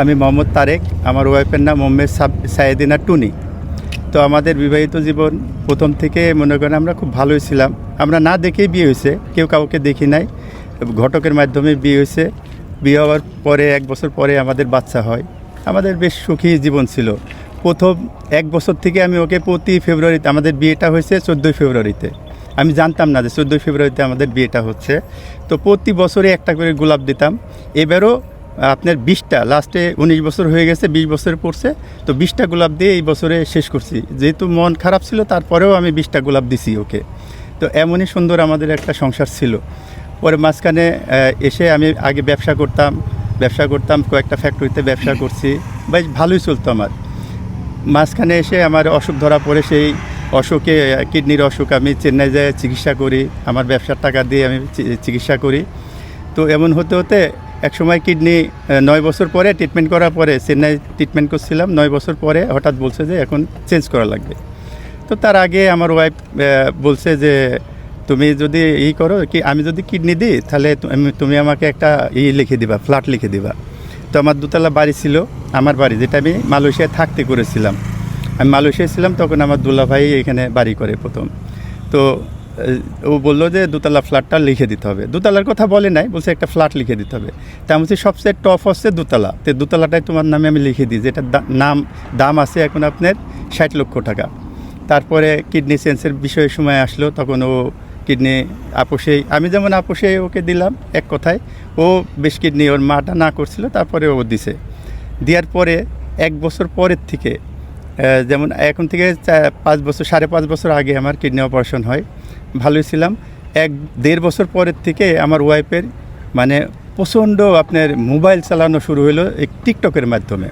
আমি মোহাম্মদ তারেক, আমার ওয়াইফের নাম মোহাম্মদ সাব- সায়েদিনা টুনি। তো আমাদের বিবাহিত জীবন প্রথম থেকে মনে করেন আমরা খুব ভালোই ছিলাম। আমরা না দেখেই বিয়ে হয়েছে, কেউ কাউকে দেখি নাই। ঘটকের মাধ্যমে বিয়ে হয়েছে। বিয়ে হওয়ার পরে, এক বছর পরে আমাদের বাচ্চা হয়। আমাদের বেশ সুখী জীবন ছিল। প্রথম এক বছর থেকে আমি ওকে প্রতি ফেব্রুয়ারিতে, আমাদের বিয়েটা হয়েছে চোদ্দোই ফেব্রুয়ারিতে। আমি জানতাম না যে চোদ্দোই ফেব্রুয়ারিতে আমাদের বিয়েটা হচ্ছে। তো প্রতি বছরে একটা করে গোলাপ দিতাম। এবারও আপনার বিশটা, লাস্টে উনিশ বছর হয়ে গেছে, বিশ বছর পড়ছে, তো বিশটা গোলাপ দিয়ে এই বছরে শেষ করছি। যেহেতু মন খারাপ ছিল, তারপরেও আমি বিশটা গোলাপ দিছি ওকে। তো এমনই সুন্দর আমাদের একটা সংসার ছিল। পরে মাঝখানে এসে আমি আগে ব্যবসা করতাম ব্যবসা করতাম, কয়েকটা ফ্যাক্টরিতে ব্যবসা করছি, বেশ ভালোই চলতো আমার। মাঝখানে এসে আমার অসুখ ধরা পড়ে সেই অসুখে, কিডনির অসুখ, আমি চেন্নাই যায় চিকিৎসা করি, আমার ব্যবসার টাকা দিয়ে আমি চিকিৎসা করি। তো এমন হতে হতে এক সময় কিডনি নয় বছর পরে ট্রিটমেন্ট করার পরে চেন্নাই ট্রিটমেন্ট করছিলাম। নয় বছর পরে হঠাৎ বলছে যে এখন চেঞ্জ করা লাগবে। তো তার আগে আমার ওয়াইফ বলছে যে তুমি যদি ই করো কি, আমি যদি কিডনি দিই, তাহলে তুমি আমাকে একটা ই লিখে দিবা ফ্ল্যাট লিখে দিবা। তো আমার দুতলা বাড়ি ছিল, আমার বাড়ি, যেটা আমি মালয়েশিয়ায় থাকতে করেছিলাম। আমি মালয়েশিয়ায় ছিলাম, তখন আমার দুলা ভাই এখানে বাড়ি করে প্রথম। তো ও বলল যে দুতলা ফ্ল্যাটটা লিখে দিতে হবে। দুতলার কথা বলে নাই, বলছে একটা ফ্ল্যাট লিখে দিতে হবে। তা বলছি, সবচেয়ে টপ হচ্ছে দুতলা। তো দুতলাটাই তোমার নামে আমি লিখে দিই, যেটার দা- নাম, দাম আছে এখন আপনার ষাট লক্ষ টাকা। তারপরে কিডনি সেন্সের বিষয়ের সময় আসলো, তখন ও কিডনি আপোষেই আমি যেমন আপোষে ওকে দিলাম এক কথায়, ও বেশ কিডনি ওর মাটা না করছিল, তারপরে ও দিছে। দেওয়ার পরে এক বছর পরের থেকে যেমন এখন থেকে পাঁচ বছর, সাড়ে পাঁচ বছর আগে আমার কিডনি অপারেশন হয়। ভালোই ছিলাম। এক দেড় বছর পরের থেকে আমার ওয়াইফের মানে প্রচণ্ড আপনার মোবাইল চালানো শুরু হলো এই টিকটকের মাধ্যমে।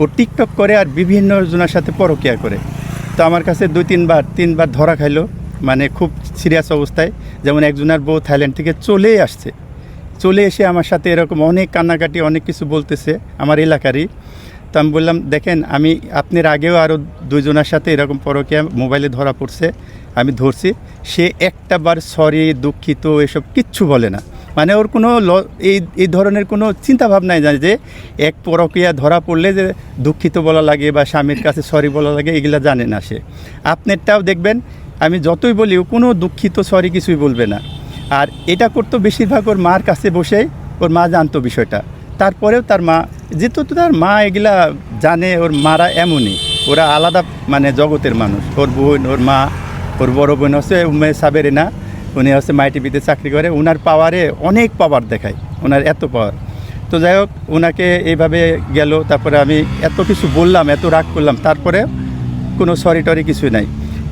ও টিকটক করে আর বিভিন্ন জনের সাথে পরকিয়া করে। তো আমার কাছে দুই তিনবার তিনবার ধরা খাইলো মানে খুব সিরিয়াস অবস্থায়। যেমন একজনের বউ থাইল্যান্ড থেকে চলেই আসছে। চলে এসে আমার সাথে এরকম অনেক কান্নাকাটি, অনেক কিছু বলতেছে আমার এলাকারই। তো আমি বললাম, দেখেন, আমি আপনার আগেও আরও দুজনের সাথে এরকম পরকিয়া মোবাইলে ধরা পড়ছে, আমি ধরছি। সে একটা বার সরি দুঃখিত, এসব কিচ্ছু বলে না। মানে ওর কোনো ল- এই এই ধরনের কোনো চিন্তা ভাবনাই জানে যে এক পরকিয়া ধরা পড়লে যে দুঃখিত বলা লাগে বা স্বামীর কাছে সরি বলা লাগে, এগুলা জানে না সে। আপনারটাও দেখবেন, আমি যতই বলি কোনো দুঃখিত সরি কিছুই বলবে না। আর এটা করতো বেশিরভাগ ওর মার কাছে বসেই ওর মা জানতো বিষয়টা। তারপরেও তার মা, যেহেতু তার মা এগুলা জানে, ওর মারা এমনই। ওরা আলাদা মানে জগতের মানুষ। ওর বোন, ওর মা, ওর বড় বোন হচ্ছে উম্মে সাবেরিনা উনি হচ্ছে মাইটিভিতে চাকরি করে। ওনার পাওয়ারে অনেক পাওয়ার দেখায়। ওনার এত পাওয়ার। তো যাই হোক ওনাকে এইভাবে গেল। তারপরে আমি এত কিছু বললাম, এত রাগ করলাম। তারপরে কোনো সরি টরি কিছু নাই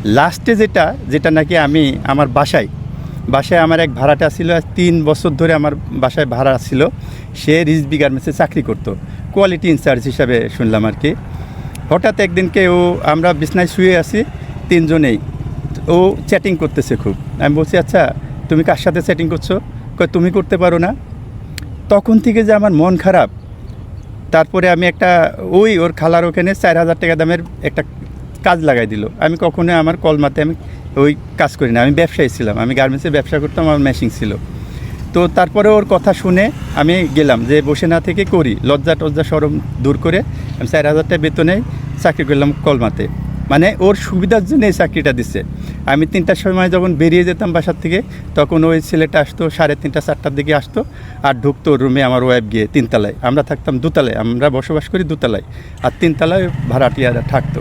লাস্টে যেটা যেটা নাকি আমি আমার বাসায় বাসায় আমার এক ভাড়াটা ছিল তিন বছর ধরে আমার বাসায় ভাড়া ছিল। সে রিজবি গার্মেন্টসে চাকরি করতো। কোয়ালিটি ইনচার্জ হিসাবে শুনলাম আর কি। হঠাৎ একদিনকে ও আমরা বিছনায় শুয়ে আছি, তিনজনেই। ও চ্যাটিং করতেছে খুব। আমি বলছি আচ্ছা তুমি কার সাথে চ্যাটিং করছ? কয়, তুমি করতে পারো না। তখন থেকে যে আমার মন খারাপ। তারপরে আমি একটা, ওই ওর খালার ওখানে চার হাজার টাকা দামের একটা কাজ লাগাই দিল। আমি কখনো আমার কলমাতে আমি ওই কাজ করি না। আমি ব্যবসায়ী ছিলাম। আমি গার্মেন্টসে ব্যবসা করতাম, আমার মেশিন ছিল। তো তারপরে ওর কথা শুনে আমি গেলাম যে বসে না থেকে করি। লজ্জা টজ্জা সরম দূর করে আমি চার হাজার টাকা বেতনে চাকরি করলাম কলমাতে। মানে ওর সুবিধার জন্য এই চাকরিটা দিচ্ছে আমি তিনটার সময় যখন বেরিয়ে যেতাম বাসার থেকে, তখন ওই ছেলেটা আসতো, সাড়ে তিনটা, চারটার দিকে আসতো আর ঢুকতো রুমে আমার ওয়াইফ গিয়ে তিনতলায়। আমরা থাকতাম দুতলায়। আমরা বসবাস করি দুতলায়। আর তিনতলায় ভাড়াটিয়ারা থাকতো।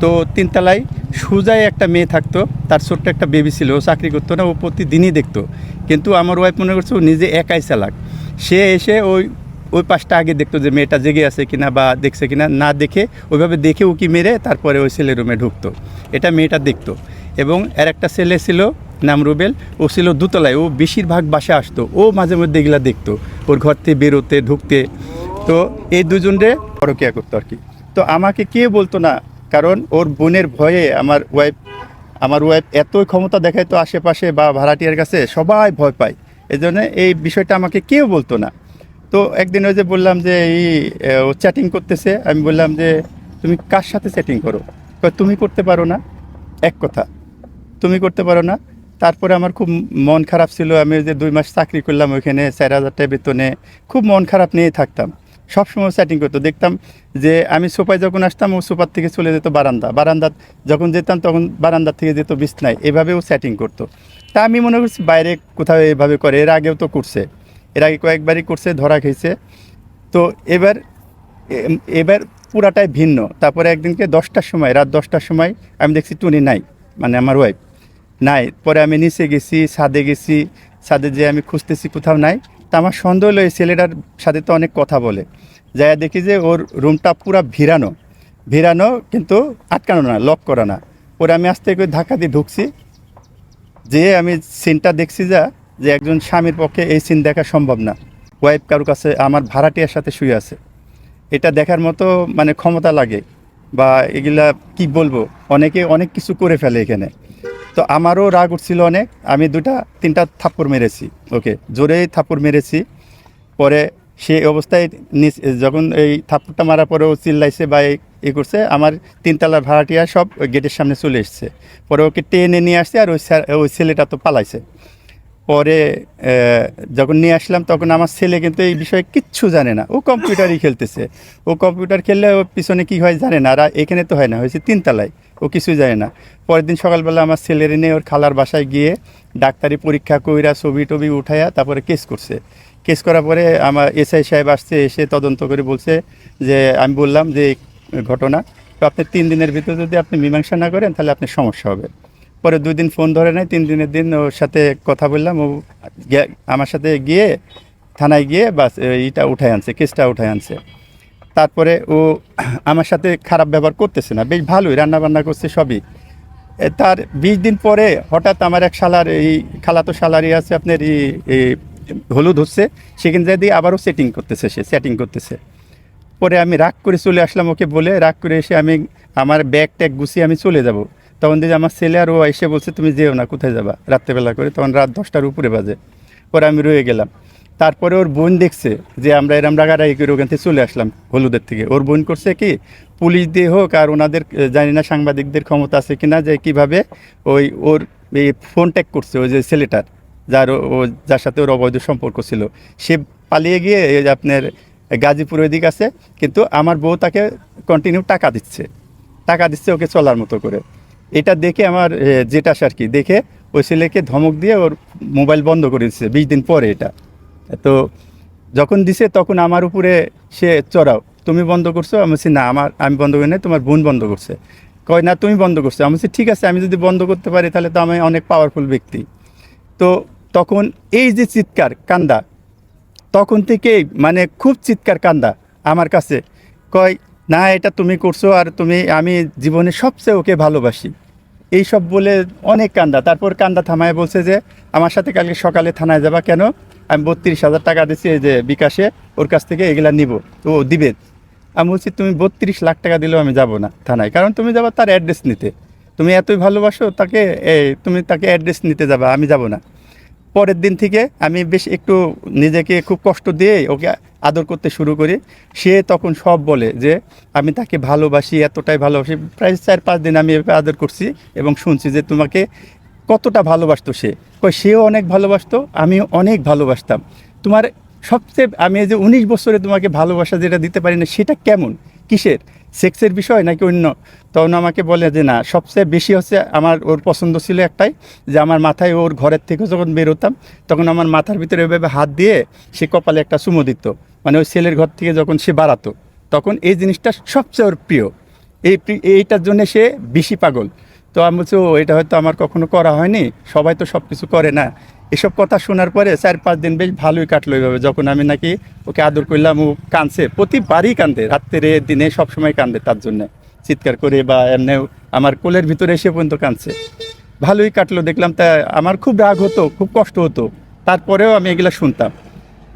তো তিনতলায় সুজায় একটা মেয়ে থাকতো, তার ছোট্ট একটা বেবি ছিল, ও চাকরি করতো না, ও প্রতিদিনই দেখতো। কিন্তু আমার ওয়াইফ মনে করছে ও নিজে একাই চালাক। সে এসে ওই ওই পাশটা আগে দেখতো যে মেয়েটা জেগে আছে কিনা বা দেখছে কিনা, না দেখে ওইভাবে দেখে উকি মেরে তারপরে ওই ছেলে রুমে ঢুকতো। এটা মেয়েটা দেখতো। এবং এর একটা ছেলে ছিল, নাম রুবেল, ও ছিল দুতলায়, ও বেশিরভাগ বাসা আসতো। ও মাঝে মধ্যে এগুলা দেখতো, ওর ঘর থেকে বেরোতে, ঢুকতে। তো এই দুজনরে পরকিয়া করতো আর কি। তো আমাকে কে বলতো না কারণ ওর বোনের ভয়ে আমার ওয়াইফ আমার ওয়াইফ এতই ক্ষমতা দেখায় তো আশেপাশে বা ভাড়াটিয়ার কাছে সবাই ভয় পায়। এই জন্য এই বিষয়টা আমাকে কেউ বলতো না। তো একদিন ওই যে বললাম যে এই ও চ্যাটিং করতেছে, আমি বললাম যে, তুমি কার সাথে চ্যাটিং করো? তুমি করতে পারো না। এক কথা, তুমি করতে পারো না। তারপরে আমার খুব মন খারাপ ছিল, আমি যে দুই মাস চাকরি করলাম ওইখানে, চার হাজার টাকা বেতনে খুব মন খারাপ নিয়ে থাকতাম। সবসময় সেটিং করতো। দেখতাম যে আমি সোফায় যখন আসতাম, ও সোফার থেকে চলে যেত বারান্দা। বারান্দা যখন যেতাম তখন বারান্দা থেকে যেত বিছনায়। এভাবেও সেটিং করতো। তা আমি মনে করছি বাইরে কোথাও এভাবে করে। এর আগেও তো করছে। এর আগে কয়েকবারই করছে, ধরা খেয়েছে। তো এবার এবার পুরাটাই ভিন্ন। তারপরে একদিনকে দশটার সময়, রাত দশটার সময় আমি দেখছি টুনি নাই মানে আমার ওয়াইফ নাই। পরে আমি নিচে গেছি, ছাদে গেছি। ছাদে যে আমি খুঁজতেছি কোথাও নাই। তা আমার সন্দেহ হলো এই ছেলেটার সাথে তো অনেক কথা বলে। যাই দেখি যে ওর রুমটা পুরা ভিড়ানো। ভিড়ানো কিন্তু আটকানো না লক করা না। পরে আমি আস্তে করে ধাক্কা দিয়ে ঢুকছি। যে আমি সিনটা দেখছি যা, যে একজন স্বামীর পক্ষে এই সিন দেখা সম্ভব না। ওয়াইফ কারোর কাছে আমার ভাড়াটিয়ার সাথে শুয়ে আছে। এটা দেখার মতো মানে ক্ষমতা লাগে। বা এগুলা কি বলব? অনেকে অনেক কিছু করে ফেলে এখানে। তো আমারও রাগ উঠছিল অনেক। আমি দুটা তিনটা থাপ্পড় মেরেছি। ওকে, জোরেই থাপ্পড় মেরেছি। পরে সে অবস্থায় নিচ- যখন এই থাপ্পড়টা মারার পরে ও চিল্লাইছে বা এই- করছে, আমার তিনতলার ভাড়াটিয়া সব গেটের সামনে চলে এসছে। পরে ওকে টেনে নিয়ে আসছে আর ওই ওই ছেলেটা তো পালাইছে। পরে যখন নিয়ে আসলাম, তখন আমার ছেলে কিন্তু এই বিষয়ে কিচ্ছু জানে না। ও কম্পিউটারই খেলতেছে। ও কম্পিউটার খেললে ও পিছনে কী হয় জানে না, আর এখানে তো হয় না, হয়েছে তিনতলায়। ও কিছুই জানে না। পরের দিন সকালবেলা আমার ছেলের নিয়ে ওর খালার বাসায় গিয়ে ডাক্তারি পরীক্ষা কইরা ছবি টবি উঠাইয়া তারপরে কেস করছে। কেস করার পরে আমার এসআই সাহেব আসছে, এসে তদন্ত করে বলছে যে, আমি বললাম যে ঘটনা। তো আপনি তিন দিনের ভিতরে যদি আপনি মীমাংসা না করেন, তাহলে আপনার সমস্যা হবে। পরে দুই দিন ফোন ধরে নেয় তিন দিনের দিন ওর সাথে কথা বললাম, ও আমার সাথে গিয়ে থানায় গিয়ে বাস এইটা উঠায় আনছে, কেসটা উঠায় আনছে। তারপরে ও আমার সাথে খারাপ ব্যবহার করতেছে না, বেশ ভালোই রান্না বান্না করছে সবই। তার বিশ দিন পরে হঠাৎ আমার এক শালার, এই খালাতো শালারই আছে আপনার এই হলুদ হচ্ছে, সেখানে দিয়ে আবারও সেটিং করতেছে সে সেটিং করতেছে। পরে আমি রাগ করে চলে আসলাম ওকে বলে, রাগ করে এসে আমি আমার ব্যাগ ট্যাগ গুছিয়ে আমি চলে যাব। তখন দেখি আমার ছেলে আর ও এসে বলছে, তুমি যেও না, কোথায় যাবা? রাত্রেবেলা করে। তখন রাত দশটার উপরে বাজে। পরে আমি রয়ে গেলাম। তারপরে ওর বোন দেখছে যে আমরা এরম রাগারাগি করে ওখান থেকে চলে আসলাম হলুদের থেকে। ওর বোন করছে কি, পুলিশ দিয়ে হোক আর ওনাদের, জানি না সাংবাদিকদের ক্ষমতা আছে কি না যে কীভাবে ওই ওর এই ফোন ট্যাগ করছে ওই যে ছেলেটার, যার ও- যার সাথে ওর অবৈধ সম্পর্ক ছিল। সে পালিয়ে গিয়ে এই আপনার গাজীপুর ওই দিক আছে, কিন্তু আমার বউ তাকে কন্টিনিউ টাকা দিচ্ছে। টাকা দিচ্ছে ওকে চলার মতো করে। এটা দেখে আমার যেটা আর কি, দেখে ওই ছেলেকে ধমক দিয়ে ওর মোবাইল বন্ধ করে দিচ্ছে বিশ দিন পরে এটা। তো যখন দিছে তখন আমার উপরে সে, চড়াও, তুমি বন্ধ করছ? আমি বলছি, না, আমার, আমি বন্ধ করি না তোমার বোন বন্ধ করছে। কয়, না, তুমি বন্ধ করছ। আমি বলছি, ঠিক আছে, আমি যদি বন্ধ করতে পারি তাহলে তো আমি অনেক পাওয়ারফুল ব্যক্তি। তো তখন এই যে চিৎকার, কান্দা, তখন থেকেই মানে খুব চিৎকার, কান্দা আমার কাছে। কয় না, এটা তুমি করছ আর তুমি, আমি জীবনে সবচেয়ে ওকে ভালোবাসি। এই সব বলে অনেক কান্দা। তারপর কান্দা থামায় বলছে যে, আমার সাথে কালকে সকালে থানায় যাবা কেন? আমি বত্রিশ হাজার টাকা দিচ্ছি এই যে বিকাশে, ওর কাছ থেকে এগুলা নিব তো ও দিবে। আমি বলছি, তুমি বত্রিশ লাখ টাকা দিলেও আমি যাব না থানায়, কারণ তুমি যাবা তার অ্যাড্রেস নিতে। তুমি এতই ভালোবাসো তাকে তুমি তাকে অ্যাড্রেস নিতে যাবা, আমি যাব না। পরের দিন থেকে আমি বেশ একটু নিজেকে খুব কষ্ট দিয়ে ওকে আদর করতে শুরু করি। সে তখন সব বলে যে, আমি তাকে ভালোবাসি, এতটাই ভালোবাসি। প্রায় চার, পাঁচ দিন আমি এভাবে আদর করছি এবং শুনছি যে তোমাকে কতটা ভালোবাসতো সে। কই সেও অনেক ভালোবাসতো, আমিও অনেক ভালোবাসতাম। তোমার সবচেয়ে, আমি যে উনিশ বছরে তোমাকে ভালোবাসা যেটা দিতে পারি না, সেটা কেমন? কিসের? সেক্সের বিষয় নাকি অন্য? তখন আমাকে বলে যে, না, সবচেয়ে বেশি হচ্ছে আমার ওর পছন্দ ছিল একটাই, যে আমার মাথায় ওর ঘরের থেকে যখন বেরোতাম, তখন আমার মাথার ভিতরে এভাবে হাত দিয়ে সে কপালে একটা চুমো দিত। মানে ওই ছেলের ঘর থেকে যখন সে বাড়াতো, তখন এই জিনিসটা সবচেয়ে ওর প্রিয়। এই এইটার জন্য সে বেশি পাগল। তো আমি বলছি, ও, এটা হয়তো আমার কখনো করা হয়নি। সবাই তো সব কিছু করে না। এসব কথা শোনার পরে চার পাঁচ দিন বেশ ভালোই কাটলো এইভাবে যখন আমি নাকি ওকে আদর করলাম, ও কাঁদছে, প্রতিবারই কান্দে রাত্রে, দিনে সবসময় কান্দে তার জন্য। চিৎকার করে বা এমনি আমার কোলের ভিতরে এসে পর্যন্ত কাঁদছে। ভালোই কাটলো, দেখলাম তা আমার খুব রাগ হতো, খুব কষ্ট হতো। তারপরেও আমি এগুলা শুনতাম।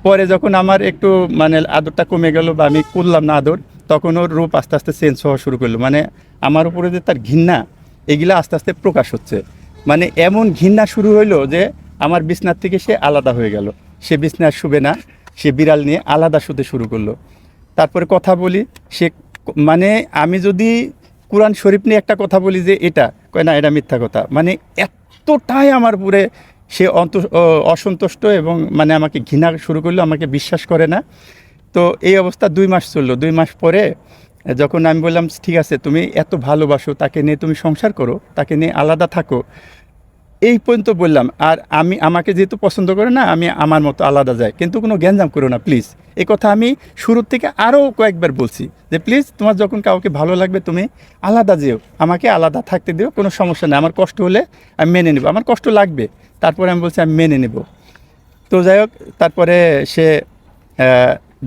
পরে যখন আমার একটু মানে আদরটা কমে গেল বা আমি করলাম না আদর, তখন ওর রূপ আস্তে আস্তে চেঞ্জ হওয়া শুরু করল। মানে আমার উপরে যে তার ঘৃণা, এগুলা আস্তে আস্তে প্রকাশ হচ্ছে। মানে এমন ঘৃণা শুরু হইল যে আমার বিছনার থেকে সে আলাদা হয়ে গেল। সে বিছনার শুবে না, সে বিড়াল নিয়ে আলাদা শুতে শুরু করল। তারপরে কথা বলি, সে মানে আমি যদি কোরআন শরীফ নিয়ে একটা কথা বলি যে এটা, কয় না, এটা মিথ্যা কথা। মানে এতটাই আমার উপরে সে অন্ত অসন্তুষ্ট এবং মানে আমাকে ঘৃণা শুরু করল, আমাকে বিশ্বাস করে না। তো এই অবস্থা দুই মাস চলল। দুই মাস পরে যখন আমি বললাম, ঠিক আছে, তুমি এত ভালোবাসো, তাকে নিয়ে তুমি সংসার করো, তাকে নিয়ে আলাদা থাকো। এই পর্যন্ত বললাম, আর আমি, আমাকে যেহেতু পছন্দ করে না, আমি আমার মতো আলাদা যাই। কিন্তু কোনো গ্যাঞ্জাম করো না প্লিজ এই কথা আমি শুরুর থেকে আরও কয়েকবার বলছি যে প্লিজ তোমার যখন কাউকে ভালো লাগবে, তুমি আলাদা যেও। আমাকে আলাদা থাকতে দিও, কোনো সমস্যা নেই। আমার কষ্ট হলে আমি মেনে নেব। আমার কষ্ট লাগবে। তারপরে আমি বলছি, আমি মেনে নেব। তো যাই হোক, তারপরে সে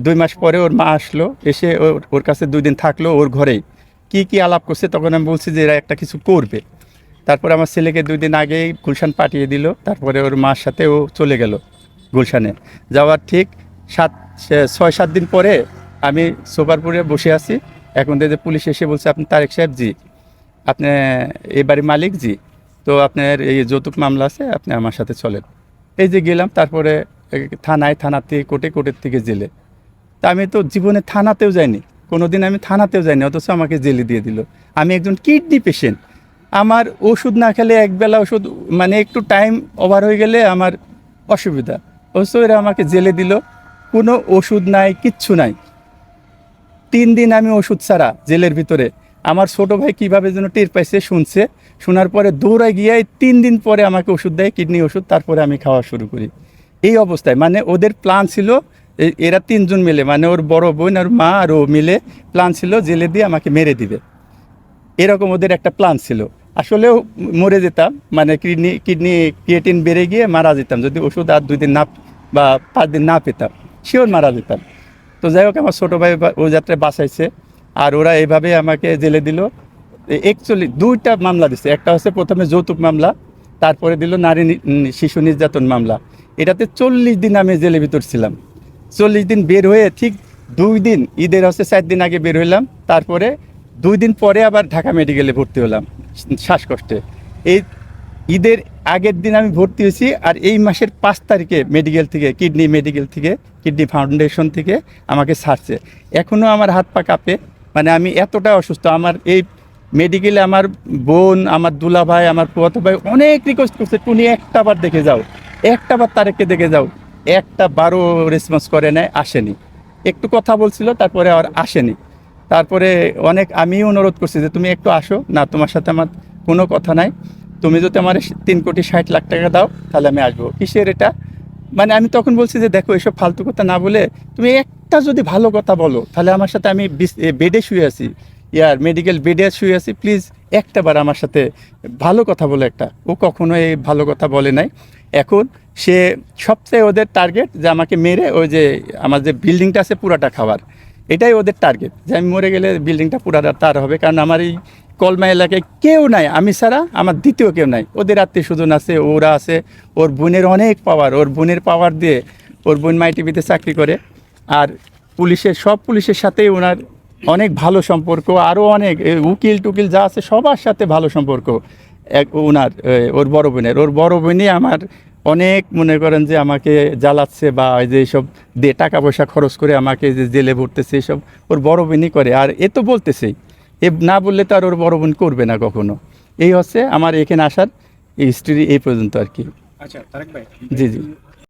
দুই মাস পরে ওর মা আসলো, এসে ওর ওর কাছে দুই দিন থাকল ওর ঘরেই। কি কি আলাপ করছে, তখন আমি বলছি যে, এরা একটা কিছু করবে। তারপরে আমার ছেলেকে দুই দিন আগেই গুলশান পাঠিয়ে দিল। তারপরে ওর মার সাথে ও চলে গেল গুলশানে। যাওয়ার ঠিক সাত ছয়, সাত দিন পরে আমি সোপারপুরে বসে আছি। এখন থেকে পুলিশ এসে বলছে, আপনি তারেক সাহেব জি, আপনি এই বাড়ির মালিক জি, তো আপনার এই যৌতুক মামলা আছে, আপনি আমার সাথে চলেন। এই যে গেলাম, তারপরে থানায় থানা থেকে কোর্টে, কোর্টের থেকে জেলে। তা আমি তো জীবনে থানাতেও যাইনি, কোনোদিন আমি থানাতেও যাইনি, অথচ আমাকে জেলে দিয়ে দিল। আমি একজন কিডনি পেশেন্ট আমার ওষুধ না খেলে একবেলা ওষুধ মানে একটু টাইম ওভার হয়ে গেলে আমার অসুবিধা। অথচ এরা আমাকে জেলে দিল। কোনো ওষুধ নাই, কিচ্ছু নাই। তিন দিন আমি ওষুধ ছাড়া জেলের ভিতরে। আমার ছোট ভাই কীভাবে যেন টের পাইছে, শুনছে। শোনার পরে দৌড়ায় গিয়ে তিন দিন পরে আমাকে ওষুধ দেয়, কিডনি ওষুধ, তারপরে আমি খাওয়া শুরু করি। এই অবস্থায় মানে ওদের প্ল্যান ছিল এরা তিনজন মিলে মানে ওর বড় বোন আর মা আর ও মিলে প্ল্যান ছিল জেলে দিয়ে আমাকে মেরে দিবে। এরকম ওদের একটা প্ল্যান ছিল। আসলেও মরে যেতাম মানে কিডনি কিডনি ক্রিয়েটিন বেড়ে গিয়ে মারা যেতাম। যদি ওষুধ আর দুই দিন না, বা পাঁচ দিন না পেতাম শিওর মারা যেতাম। তো যাই হোক, আমার ছোটো ভাই ওই যাত্রায় বাঁচাইছে। আর ওরা এইভাবে আমাকে জেলে দিল। একচুয়ালি দুইটা মামলা দিছে। একটা হচ্ছে প্রথমে যৌতুক মামলা, তারপরে দিল নারী শিশু নির্যাতন মামলা। এটাতে চল্লিশ দিন আমি জেলে ভিতর ছিলাম। চল্লিশ দিন বের হয়ে ঠিক দুই দিন, ঈদের হচ্ছে চার দিন আগে বের হইলাম। তারপরে দুই দিন পরে আবার ঢাকা মেডিকেলে ভর্তি হলাম, শ্বাসকষ্টে। এই ঈদের আগের দিন আমি ভর্তি হয়েছি আর এই মাসের পাঁচ তারিখে মেডিকেল থেকে কিডনি মেডিকেল থেকে কিডনি ফাউন্ডেশন থেকে আমাকে ছাড়ছে। এখনও আমার হাত পা কাঁপে মানে আমি এতটা অসুস্থ। আমার এই মেডিকেলে আমার বোন, আমার দুলা ভাই আমার পুয়াতো ভাই অনেক রিকোয়েস্ট করছে টুনি একটা বার দেখে যাও, একটা বার তারেককে দেখে যাও। একটা বারো রেসপন্স করে নেয় আসেনি। একটু কথা বলছিল, তারপরে আর আসেনি। তারপরে অনেক আমি অনুরোধ করছি যে তুমি একটু আসো। না, তোমার সাথে আমার কোনো কথা নাই। তুমি যদি আমার তিন কোটি ষাট লাখ টাকা দাও, তাহলে আমি আসব। কিসের এটা? মানে আমি তখন বলছি যে, দেখো, এসব ফালতু কথা না বলে তুমি একটা যদি ভালো কথা বলো, তাহলে আমার সাথে আমি বেডে শুয়ে আছি। ইয়ার মেডিকেল বেডে শুয়ে আছি। প্লিজ, একটা বার আমার সাথে ভালো কথা বলে একটা। ও কখনো এই ভালো কথা বলে নাই। এখন সে সবচেয়ে ওদের টার্গেট যে আমাকে মেরে ওই যে, আমার যে বিল্ডিংটা আছে পুরাটা খাওয়ার। এটাই ওদের টার্গেট যে আমি মরে গেলে বিল্ডিংটা পুরাটা তার হবে। কারণ আমার এই কলমা এলাকায় কেউ নাই, আমি ছাড়া আমার দ্বিতীয় কেউ নাই। ওদের আত্মীয় স্বজন আছে, ওরা আছে, ওর বোনের অনেক পাওয়ার ওর বোনের পাওয়ার দিয়ে ওর বোন মাই টিভিতে চাকরি করে। আর পুলিশের, সব পুলিশের সাথেই ওনার অনেক ভালো সম্পর্ক আরও অনেক উকিল টুকিল যা আছে সবার সাথে ভালো সম্পর্ক। এক, ওনার ওর বড় বোনের, ওর বড় বোনই আমার অনেক মনে করেন যে আমাকে জ্বালাচ্ছে বা যে এইসব দে টাকা পয়সা খরচ করে আমাকে যে জেলে ভরতেছে এসব ওর বড় বোনই করে। আর এ তো বলতেছেই এ না বললে তো আর ওর বড় বোন করবে না কখনো। এই হচ্ছে আমার এখানে আসার হিস্ট্রি এই পর্যন্ত আর কি। আচ্ছা তারেক ভাই জি, জি।